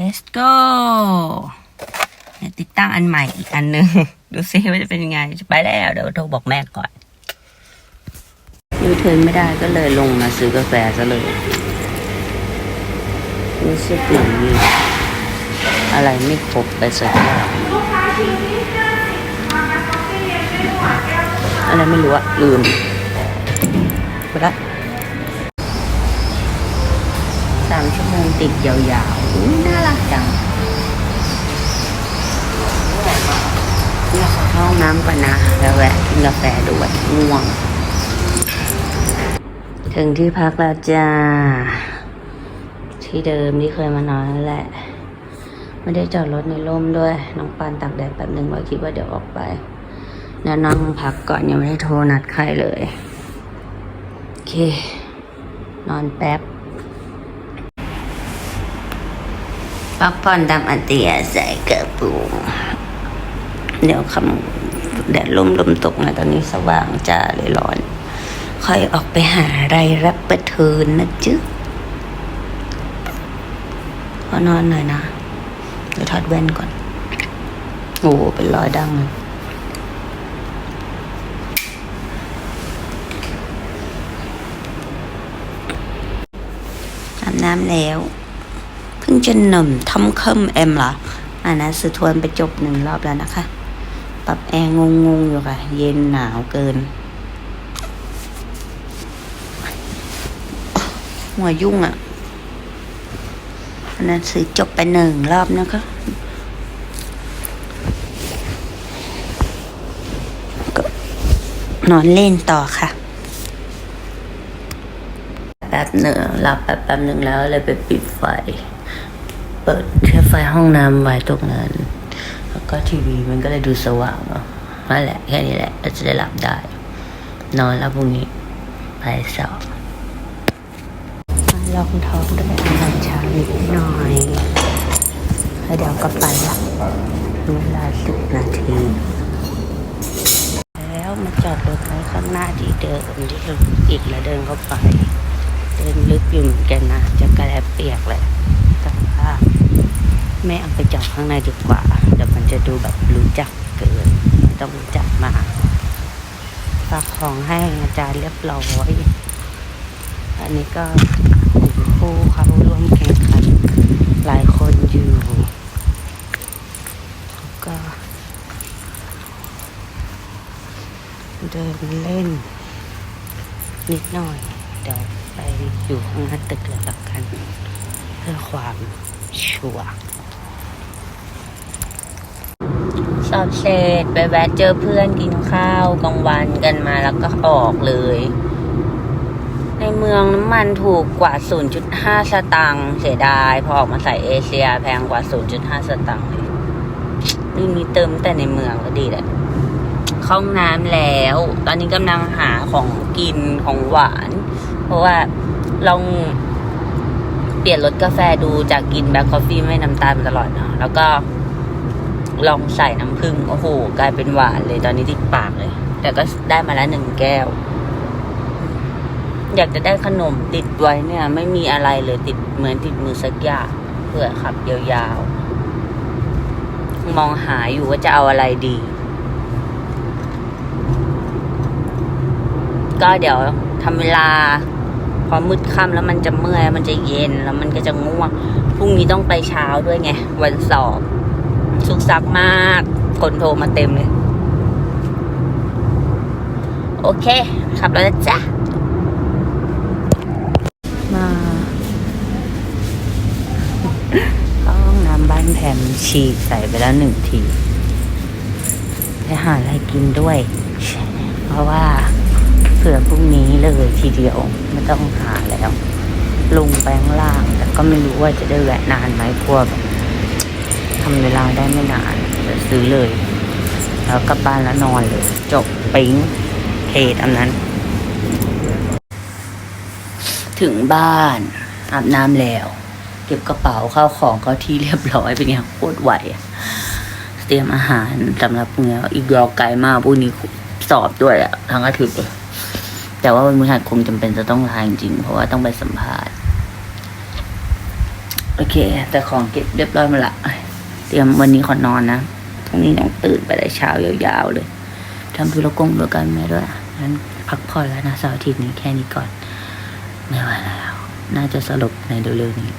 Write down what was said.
let's go ติดตั้งอันใหม่อีกอันหนึ่งดูซิว่าจะเป็นยังไงจะไปแล้วเดี๋ยวโทรบอกแม่ก่อนยูเทิร์นไม่ได้ก็เลยลงมาซื้อกาแฟซะเลยรู้สึกเหมือนอะไรไม่ครบไปสักอย่างอะไรไม่รู้อะลืมไปละสามชั่วโมงติดยาว น่ารักจังเนี่ยขอเข้าห้องน้ำก่อนนะแล้วแวะกินกาแฟด้วยง่วง ถึงที่พักแล้วจ้า ที่เดิมที่เคยมานอนนั่นแหละ ไม่ได้จอดรถในร่มด้วย น้องปานตากแดดแป๊บหนึ่งเราคิดว่าเดี๋ยวออกไป แล้วนั่งพักก่อนยังไม่ได้โทรนัดใครเลย โอเค นอนแป๊บ พักผ่อนตามอัตยาศัยกระปุงเดี๋ยวคำแดดลมลมตกนะตอนนี้สว่างจ้าเลยร้อน ค่อยออกไปหาอะไรรับประเทินนะจ๊ะขอนอนหน่อยนะ เดี๋ยวถอดแว่นก่อน โอ้เป็นรอยดังเลยอาบน้ำแล้วึ่งจะหนุ่มทำเคิมเอ็มเหรออ่านะสือทวนไปจบหนึ่งรอบแล้วนะคะ ปรับแอร์งงๆอยู่ค่ะ เย็นหนาวเกิน หัวยุ่งอะอันนั้นซื้อจบไปหนึ่งรอบนะคะก็นอนเล่นต่อค่ะ แป๊บหนึ่งหลับแป๊บแป๊บหนึ่งแล้วเลยไปปิดไฟ เปิดแค่ไฟห้องน้ำไว้ตรงนั้นแล้วก็ทีวีมันก็เลยดูสว่างเนาะนั่นแหละแค่นี้แหละเราจะได้หลับได้ นอนแล้วพรุ่งนี้ไปสอบลองท้องด้วยอาหารเช้านิดหน่อยแล้วเดี๋ยวก็ไปละเวลาสิบนาที แล้วมาจอดรถไว้ข้างหน้าที่เดิมที่เราอีกแล้วเดินเข้าไป เดินลึกอยู่เหมือนกันนะจะกระแลเปียกแหละแต่ว่าไม่เอาไปจอดข้างในดีกว่าเดี๋ยวมันจะดูแบบรู้จักเกินไม่ต้องรู้จักมาฝากของให้อาจารย์เรียบร้อยอันนี้ก็ผู้เขาร่วมแข่งขันหลายคนอยู่ก็เดินเล่นนิดหน่อยเดี๋ยว ไปอยู่ข้างหน้าตึกเลยละกันเพื่อความชัวร์สอบเสร็จไปแวะเจอเพื่อนกินข้าวกลางวันกันมาแล้วก็ออกเลย ในเมืองน้ำมันถูกกว่า 0.5 สตางค์เสียดาย พอออกมาใส่เอเชียแพงกว่า 0.5 สตางค์เลยนี่มีเติมแต่ในเมืองก็ดีแหละเข้าห้องน้ำแล้ว ตอนนี้กำลังหาของกินของหวาน เพราะว่าลองเปลี่ยนรสกาแฟดูจากกินแบล็คคอฟฟี่ไม่น้ำตาลตลอดเนาะแล้วก็ลองใส่น้ำผึ้งโอ้โห กลายเป็นหวานเลยตอนนี้ติดปากเลย แต่ก็ได้มาแล้วหนึ่งแก้ว อยากจะได้ขนมติดไว้เนี่ย ไม่มีอะไรเลยติดเหมือนติดมือสักอย่างเพื่อขับยาวๆ มองหาอยู่ว่าจะเอาอะไรดี ก็เดี๋ยวทำเวลา พอมืดค่ำแล้วมันจะเมื่อยมันจะเย็นแล้วมันก็จะง่วงพรุ่งนี้ต้องไปเช้าด้วยไง วันสอบสุกซักมาก คนโทรมาเต็มเลย โอเค ขับแล้วจ๊ะมาเข้าห้องน้ำบ้านแผมฉีกใส่ไปแล้วหนึ่งทีไปหาอะไรกินด้วย เพราะว่า เผื่อพรุ่งนี้เลยทีเดียวไม่ต้องหาแล้ว ลงไปข้างล่าง แต่ก็ไม่รู้ว่าจะได้แวะนานไหมกลัวแบบทำเวลาได้ไม่นานเดี๋ยวซื้อเลย แล้วกลับบ้านแล้วนอนเลย จบปิ๊งเทตามนั้น ถึงบ้าน อาบน้ำแล้ว เก็บกระเป๋าเข้าของเข้าที่เรียบร้อยเป็นไงโคตรไหวเตรียมอาหารสำหรับพรุ่งนี้อีกรอไกลมากพรุ่งนี้สอบด้วยอะทั้งอาทิตย์เลย แต่ว่าวันพฤหัสคงจำเป็นจะต้องลาจริงเพราะว่าต้องไปสัมภาษณ์โอเค แต่ของเก็บเรียบร้อยหมาละเตรียมวันนี้ขอนอนนะพรุ่งนี้ต้องตื่นไปแต่เช้ายาวๆเลยทำธุรกงด้วยกันไม่ด้วยงั้นพักผ่อนแล้วนะเสาร์อาทิตย์นี้แค่นี้ก่อนไม่ไหวแล้ว น่าจะสรุปในเร็วๆนี้